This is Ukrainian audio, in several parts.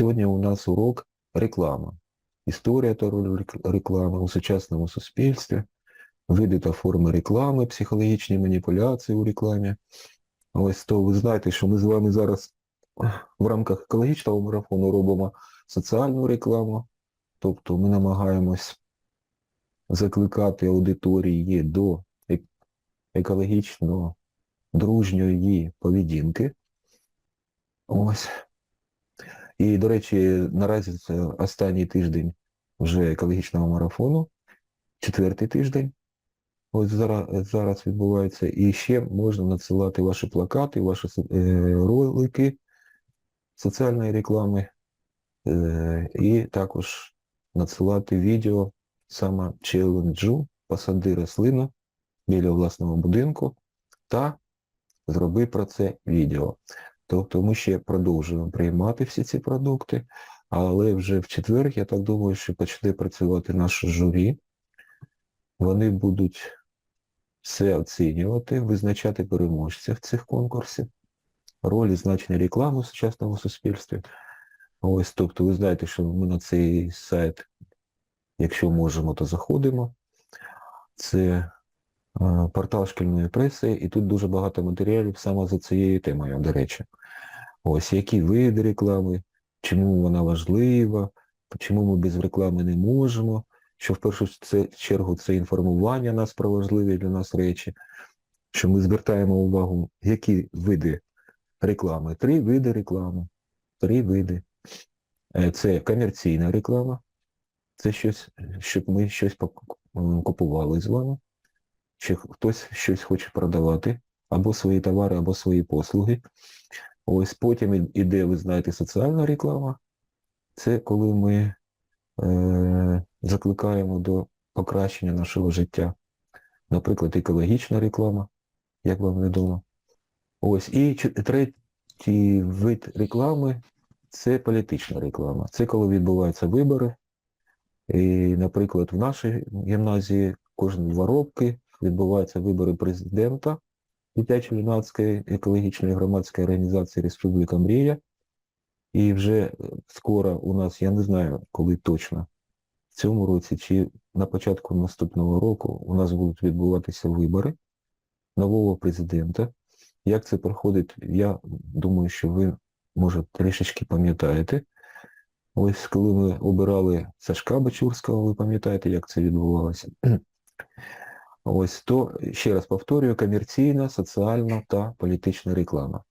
Сьогодні у нас урок реклама. Історія та роль реклами у сучасному суспільстві, види та форми реклами, психологічні маніпуляції у рекламі. Ось то ви знаєте, що ми з вами зараз в рамках екологічного марафону робимо соціальну рекламу, тобто ми намагаємось закликати аудиторії до екологічно дружньої поведінки. Ось. І, до речі, наразі це останній тиждень вже екологічного марафону, четвертий тиждень. Ось зараз, зараз відбувається. І ще можна надсилати ваші плакати, ваші е, ролики соціальної реклами, е, і також надсилати відео саме челенджу «Посади рослину біля власного будинку та зроби про це відео. Тобто ми ще продовжуємо приймати всі ці продукти, але вже в четвер, я так думаю, що почне працювати наше журі. Вони будуть все оцінювати, визначати переможців цих конкурсів, ролі значення реклами в сучасному суспільстві. Ось, тобто ви знаєте, що ми на цей сайт, якщо можемо, то заходимо. Це е, портал шкільної преси, і тут дуже багато матеріалів саме за цією темою, до речі. Ось які види реклами, чому вона важлива, чому ми без реклами не можемо, що в першу чергу це інформування нас про важливі для нас речі, що ми звертаємо увагу, які види реклами. Три види реклами. Три види. Е, Це комерційна реклама, це щось, щоб ми щось купували з вами, чи хтось щось хоче продавати, або свої товари, або свої послуги. Ось потім іде, ви знаєте, соціальна реклама. Це коли ми е, закликаємо до покращення нашого життя. Наприклад, екологічна реклама, як вам відомо. Ось. І третій вид реклами це політична реклама. Це коли відбуваються вибори. І, наприклад, в нашій гімназії кожні два роки відбуваються вибори президента дитячо-юнацької екологічної громадської організації Республіка Мрія. І вже е, скоро у нас, я не знаю, коли точно, в цьому році чи на початку наступного року у нас будуть відбуватися вибори нового президента. Як це проходить, я думаю, що ви, може, трішечки пам'ятаєте. Ось коли ми обирали Сашка Бачурського, ви пам'ятаєте, як це відбувалося. Ось то, ще раз повторюю, комерційна, соціальна та політична реклама.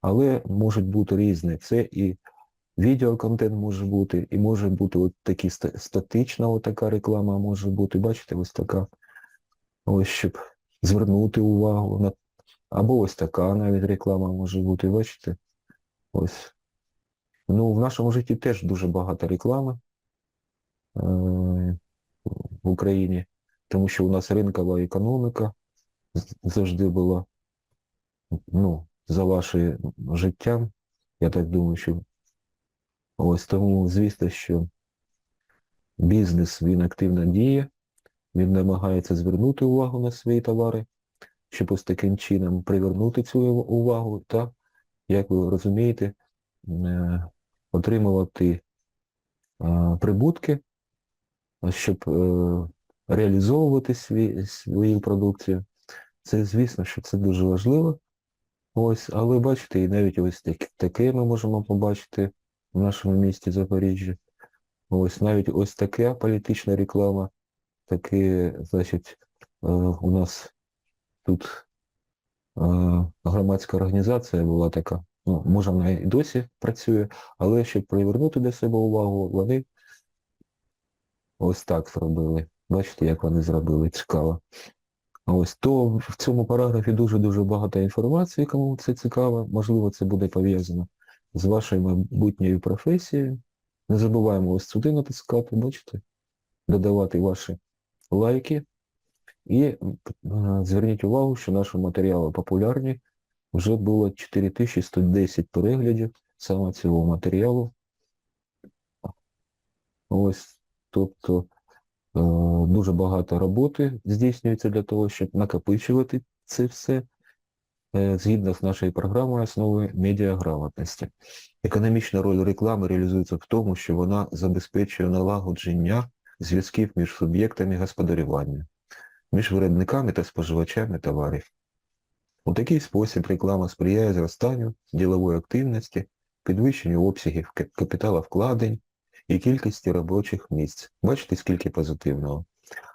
Але можуть бути різні. Це і відеоконтент може бути, і може бути от такі статична от реклама може бути, бачите, ось така. Ось щоб звернути увагу на. Або ось така навіть реклама може бути, бачите? Ось. Ну, в нашому житті теж дуже багато реклами е, в Україні, тому що у нас ринкова економіка завжди була, ну, за вашим життям, я так думаю, що ось тому, звісно, що бізнес, він активно діє, він намагається звернути увагу на свої товари, щоб ось таким чином привернути цю увагу та, як ви розумієте, е, отримувати е, прибутки, щоб е, реалізовувати свій, свою продукцію. Це, звісно, що це дуже важливо. Ось, але бачите, і навіть ось так- таке ми можемо побачити в нашому місті Запоріжжя. Ось навіть ось така політична реклама, таке, значить, е, у нас тут е, громадська організація була така, ну, може вона і досі працює, але щоб привернути до себе увагу, вони ось так зробили. Бачите, як вони зробили, цікаво. Ось, то в цьому параграфі дуже-дуже багато інформації, кому це цікаво, можливо, це буде пов'язано з вашою майбутньою професією. Не забуваємо ось сюди натискати, бачите, додавати ваші лайки. І е, зверніть увагу, що наші матеріали популярні. Вже було 4110 переглядів саме цього матеріалу. Ось, тобто дуже багато роботи здійснюється для того, щоб накопичувати це все е, згідно з нашою програмою основи медіаграмотності. Економічна роль реклами реалізується в тому, що вона забезпечує налагодження зв'язків між суб'єктами господарювання, між виробниками та споживачами товарів. У такий спосіб реклама сприяє зростанню ділової активності, підвищенню обсягів капіталовкладень і кількості робочих місць. Бачите, скільки позитивного.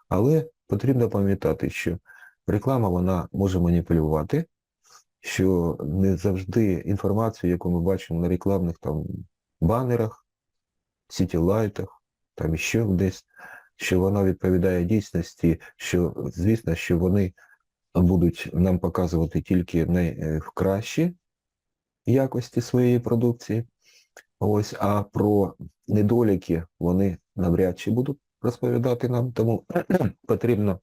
Але потрібно пам'ятати, що реклама вона може маніпулювати, що не завжди інформацію, яку ми бачимо на рекламних там банерах, сітілайтах, там іще десь, що вона відповідає дійсності, що, звісно, що вони будуть нам показувати тільки найкращі якості своєї продукції. Ось, а про недоліки вони навряд чи будуть розповідати нам, тому потрібно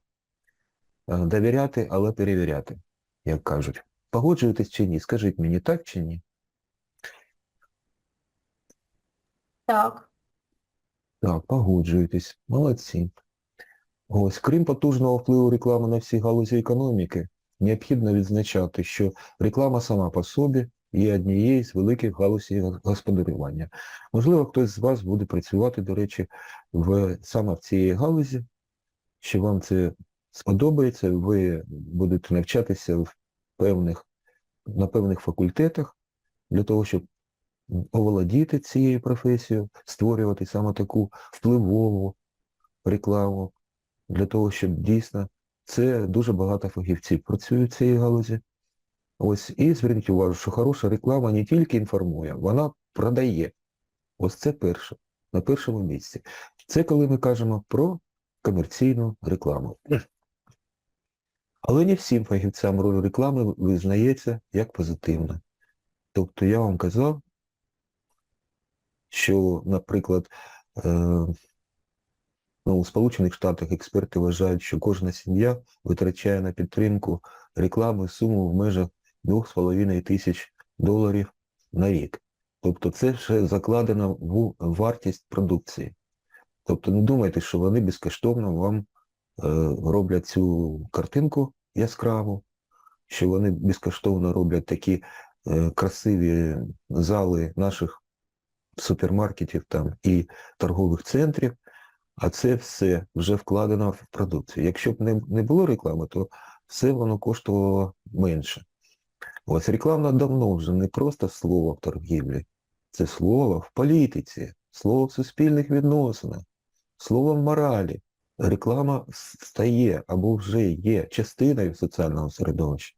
е, довіряти, але перевіряти, як кажуть. Погоджуєтесь чи ні? Скажіть мені так чи ні? Так. Так, погоджуєтесь. Молодці. Ось, крім потужного впливу реклами на всі галузі економіки, необхідно відзначати, що реклама сама по собі є однією з великих галузей господарювання. Можливо, хтось з вас буде працювати, до речі, в, саме в цій галузі, що вам це сподобається, ви будете навчатися в певних, на певних факультетах для того, щоб оволодіти цією професією, створювати саме таку впливову рекламу, для того, щоб дійсно це дуже багато фахівців працюють в цій галузі. Ось і зверніть увагу, що хороша реклама не тільки інформує, вона продає. Ось це перше, на першому місці. Це коли ми кажемо про комерційну рекламу. Але не всім фахівцям роль реклами визнається як позитивна. Тобто я вам казав, що, наприклад, е, ну, у Сполучених Штатах експерти вважають, що кожна сім'я витрачає на підтримку реклами суму в межах 2,5 тисяч доларів на рік. Тобто це ще закладено в вартість продукції. Тобто не думайте, що вони безкоштовно вам е, роблять цю картинку яскраву, що вони безкоштовно роблять такі е, красиві зали наших супермаркетів там і торгових центрів, а це все вже вкладено в продукцію. Якщо б не, не було реклами, то все воно коштувало менше. Ось реклама давно вже не просто слово в торгівлі, це слово в політиці, слово в суспільних відносинах, слово в моралі. Реклама стає або вже є частиною соціального середовища.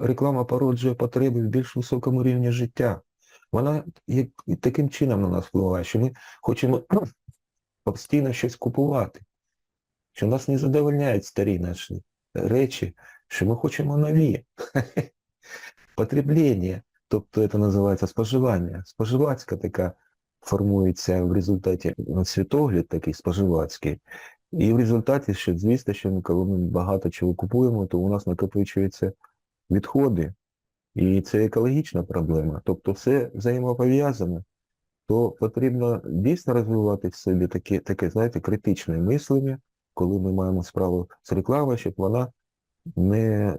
Реклама породжує потреби в більш високому рівні життя. Вона таким чином на нас впливає, що ми хочемо постійно щось купувати, що нас не задовольняють старі наші речі, що ми хочемо нові. Потреблення, тобто це називається споживання. Споживацька така формується в результаті світогляд такий споживацький. І в результаті, що, звісно, що коли ми багато чого купуємо, то у нас накопичуються відходи. І це екологічна проблема. Тобто все взаємопов'язане, то потрібно дійсно розвивати в собі таке, таке, знаєте, критичне мислення, коли ми маємо справу з рекламою, щоб вона не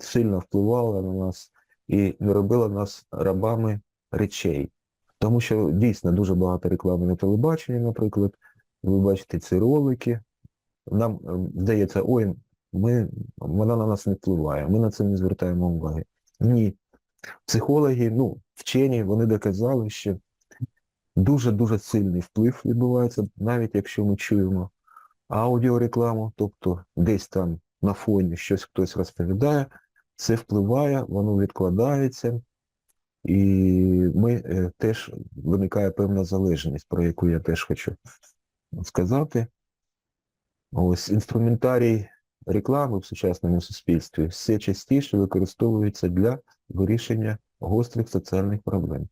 сильно впливала на нас і не робила нас рабами речей. Тому що дійсно дуже багато реклами на телебаченні, наприклад. Ви бачите ці ролики. Нам ем, здається, ой, ми, вона на нас не впливає, ми на це не звертаємо уваги. Ні. Психологи, ну, вчені, вони доказали, що дуже-дуже сильний вплив відбувається, навіть якщо ми чуємо аудіорекламу, тобто десь там на фоні щось хтось розповідає, це впливає, воно відкладається, і ми е, теж виникає певна залежність, про яку я теж хочу сказати. Ось інструментарій реклами в сучасному суспільстві все частіше використовується для вирішення гострих соціальних проблем.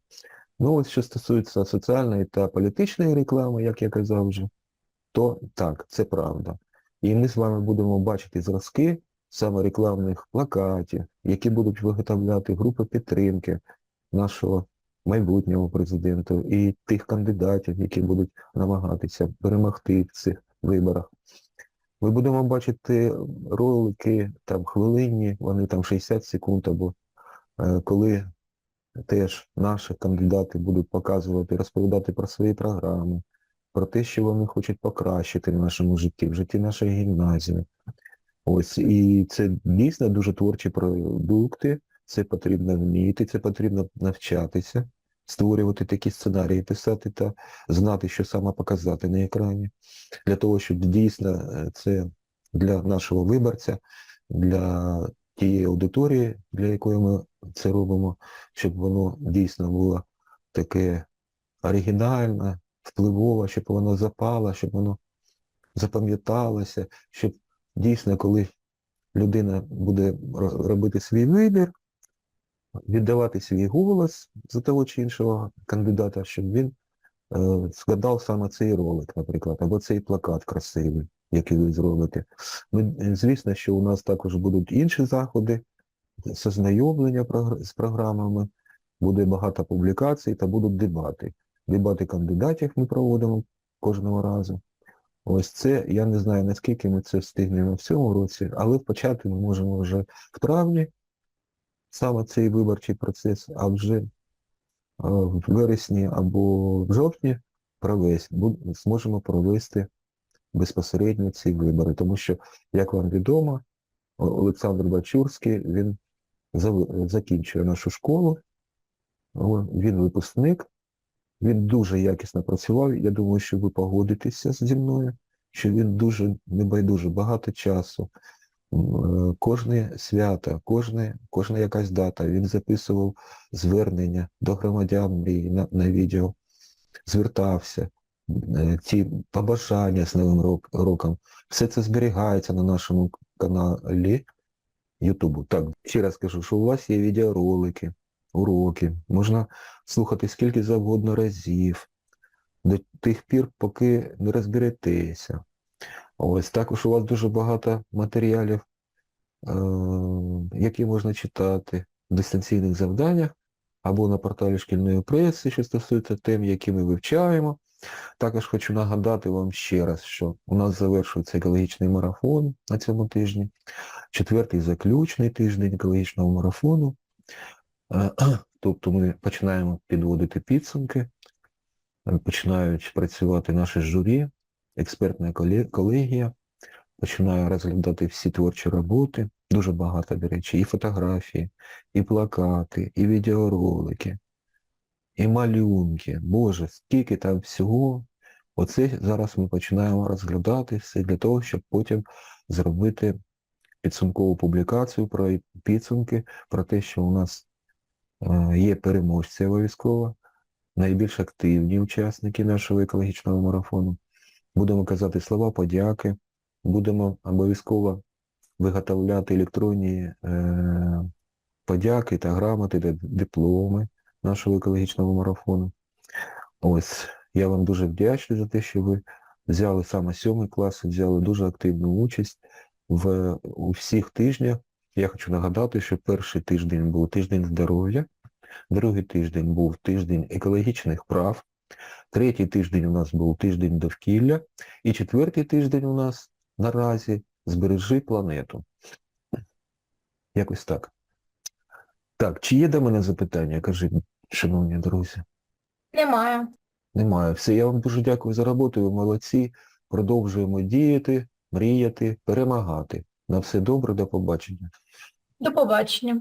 Ну ось що стосується соціальної та політичної реклами, як я казав вже, то так, це правда. І ми з вами будемо бачити зразки саме рекламних плакатів, які будуть виготовляти групи підтримки нашого майбутнього президента і тих кандидатів, які будуть намагатися перемогти в цих виборах. Ми будемо бачити ролики там хвилинні, вони там 60 секунд або е, коли теж наші кандидати будуть показувати, розповідати про свої програми, про те, що вони хочуть покращити в нашому житті, в житті нашої гімназії. Ось, і це дійсно дуже творчі продукти, це потрібно вміти, це потрібно навчатися, створювати такі сценарії, писати та знати, що саме показати на екрані, для того, щоб дійсно е, це для нашого виборця, для тієї аудиторії, для якої ми це робимо, щоб воно дійсно було таке оригінальне, впливове, щоб воно запало, щоб воно запам'яталося, щоб дійсно, коли людина буде робити свій вибір, віддавати свій голос за того чи іншого кандидата, щоб він е, згадав саме цей ролик, наприклад, або цей плакат красивий, який ви зробите. Ми, е, звісно, що у нас також будуть інші заходи, ознайомлення прогр- з програмами, буде багато публікацій та будуть дебати. Дебати кандидатів ми проводимо кожного разу. Ось це, я не знаю, наскільки ми це встигнемо в цьому році, але почати ми можемо вже в травні, саме цей виборчий процес, а вже е, в вересні або в жовтні провести, зможемо провести безпосередньо ці вибори. Тому що, як вам відомо, Олександр Бачурський, він закінчує нашу школу, він випускник, він дуже якісно працював. Я думаю, що ви погодитеся зі мною, що він дуже небайдуже багато часу. е, Кожне свято, кожне, кожна якась дата, він записував звернення до громадян мрії на, на відео, звертався, е, ці побажання з Новим роком. Все це зберігається на нашому каналі Ютубу. Так, ще раз кажу, що у вас є відеоролики, уроки, можна слухати скільки завгодно разів, до тих пір, поки не розберетеся. Ось також у вас дуже багато матеріалів, е, які можна читати в дистанційних завданнях або на порталі шкільної преси, що стосується тем, які ми вивчаємо. Також хочу нагадати вам ще раз, що у нас завершується екологічний марафон на цьому тижні, четвертий заключний тиждень екологічного марафону. Тобто ми починаємо підводити підсумки, е, починають працювати наші журі, експертна колегія, починає розглядати всі творчі роботи, дуже багато, до речі, і фотографії, і плакати, і відеоролики, і малюнки. Боже, скільки там всього. Оце зараз ми починаємо розглядати все для того, щоб потім зробити підсумкову публікацію про підсумки, про те, що у нас є переможці обов'язково, найбільш активні учасники нашого екологічного марафону. Будемо казати слова подяки, будемо обов'язково виготовляти електронні е, подяки та грамоти та дипломи нашого екологічного марафону. Ось, я вам дуже вдячний за те, що ви взяли саме сьомий клас, взяли дуже активну участь в у всіх тижнях. Я хочу нагадати, що перший тиждень був тиждень здоров'я, другий тиждень був тиждень екологічних прав, третій тиждень у нас був тиждень довкілля, і четвертий тиждень у нас наразі збережи планету. Якось так. Так, чи є до мене запитання? Кажіть, шановні друзі. Немає. Немає. Все, я вам дуже дякую за роботу, ви молодці. Продовжуємо діяти, мріяти, перемагати. На все добре, до побачення. До побачення.